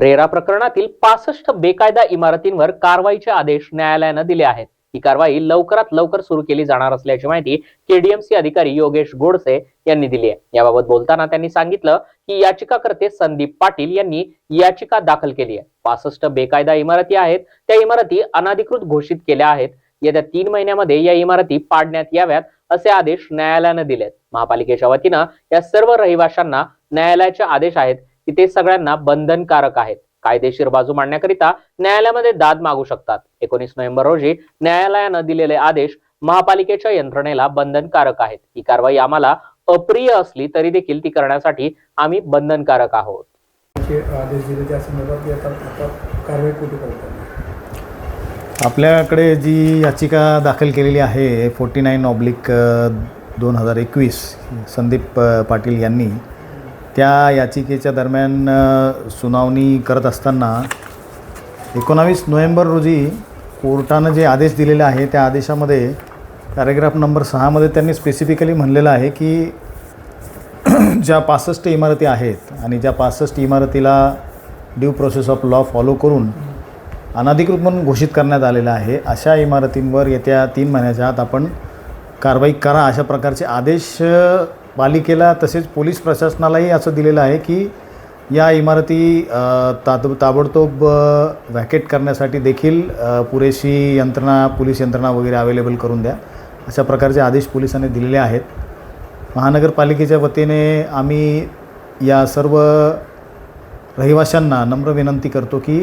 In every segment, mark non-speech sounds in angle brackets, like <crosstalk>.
RERA प्रकरणातील पासष्ट बेकायदा इमारतींवर कारवाईचे आदेश न्यायालयानं दिले आहेत. ही कारवाई लवकरात लवकर सुरू केली जाणार असल्याची माहिती केडीएमसी अधिकारी योगेश गोडसे यांनी दिली आहे. याबाबत बोलताना त्यांनी सांगितलं की याचिकाकर्ते संदीप पाटील यांनी याचिका दाखल केली आहे. पासष्ट बेकायदा इमारती आहेत. त्या इमारती अनाधिकृत घोषित केल्या आहेत. येत्या तीन महिन्यामध्ये या इमारती पाडण्यात याव्यात असे आदेश न्यायालयानं दिलेत. महापालिकेच्या वतीनं या सर्व रहिवाशांना न्यायालयाचे आदेश आहेत. की ते सगळ्यांना बंधनकारक आहेत. कायदेशीर बाजू मांडण्याकरिता न्यायालयामध्ये दाद मागू शकतात. एकोणीस नोव्हेंबर रोजी न्यायालयानं दिलेले आदेश महापालिकेच्या यंत्रणेला बंधनकारक आहेत. ही कारवाई आम्हाला अप्रिय असली तरी देखील ती करण्यासाठी आम्ही बंधनकारक आहोत. आपल्याकडे जी याचिका दाखल केलेली आहे फोर्टी नाईन ऑब्लिक दोन हजार एकवीस संदीप पाटील यांनी त्या याचिकेच्या दरम्यान सुनावणी करत असताना एकोणावीस नोव्हेंबर रोजी कोर्टानं जे आदेश दिलेले आहे त्या आदेशामध्ये पॅरेग्राफ नंबर सहामध्ये त्यांनी स्पेसिफिकली म्हणलेलं आहे की <clears throat> ज्या पासष्ट इमारती आहेत आणि ज्या पासष्ट इमारतीला due process of law follow करून अनाधिकृत म्हणून घोषित करण्यात आलेलं आहे अशा इमारतींवर येत्या तीन महिन्याच्या आत आपण कारवाई करा अशा प्रकारचे आदेश पालिकेला तसेच पोलीस प्रशासनालाही असं दिलेलं आहे की या इमारती अ, ताब ताबडतोब व्हॅकेट करण्यासाठी देखील पुरेशी यंत्रणा पोलीस यंत्रणा वगैरे अवेलेबल करून द्या. अशा प्रकारचे आदेश पोलिसांनी दिलेले आहेत. महानगरपालिकेच्या वतीने आम्ही या सर्व रहिवाशांना नम्र विनंती करतो की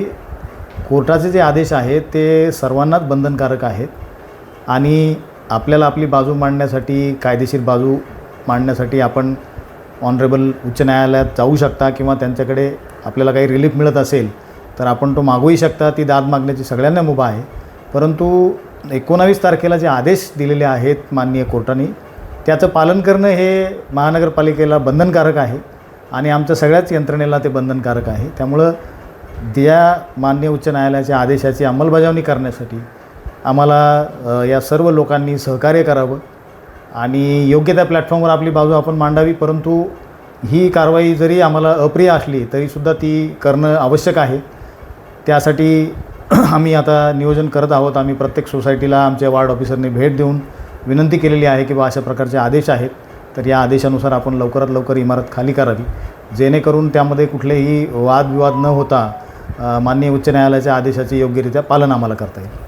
कोर्टाचे जे आदेश आहेत ते सर्वांनाच बंधनकारक आहेत आणि आपल्याला आपली बाजू मांडण्यासाठी कायदेशीर बाजू मांडण्यासाठी आपण ऑनरेबल उच्च न्यायालयात जाऊ शकता किंवा त्यांच्याकडे आपल्याला काही रिलीफ मिळत असेल तर आपण तो मागूही शकता. ती दाद मागण्याची सगळ्यांना मुभा आहे. परंतु एकोणावीस तारखेला जे आदेश दिलेले आहेत माननीय कोर्टाने त्याचं पालन करणं हे महानगरपालिकेला बंधनकारक आहे आणि आमच्या सगळ्याच यंत्रणेला ते बंधनकारक आहे. त्यामुळं त्या मान्य उच्च न्यायालयाच्या आदेशाची अंमलबजावणी करण्यासाठी आम्हाला या सर्व लोकांनी सहकार्य करावं. आणि योग्य त्या प्लॅटफॉर्मवर आपली बाजू आपण मांडावी परंतु ही कारवाई जरी आम्हाला अप्रिय असली तरीसुद्धा ती करणं आवश्यक आहे. त्यासाठी <clears throat> आम्ही आता नियोजन करत आहोत. आम्ही प्रत्येक सोसायटीला आमच्या वार्ड ऑफिसरने भेट देऊन विनंती केलेली आहे की बा अशा प्रकारचे आदेश आहेत. तर या आदेशानुसार आपण लवकरात लवकर इमारत खाली करावी. जेणेकरून त्यामध्ये कुठलेही वादविवाद न होता माननीय उच्च न्यायालयाच्या आदेशाचे योग्यरित्या पालन आम्हाला करता येईल.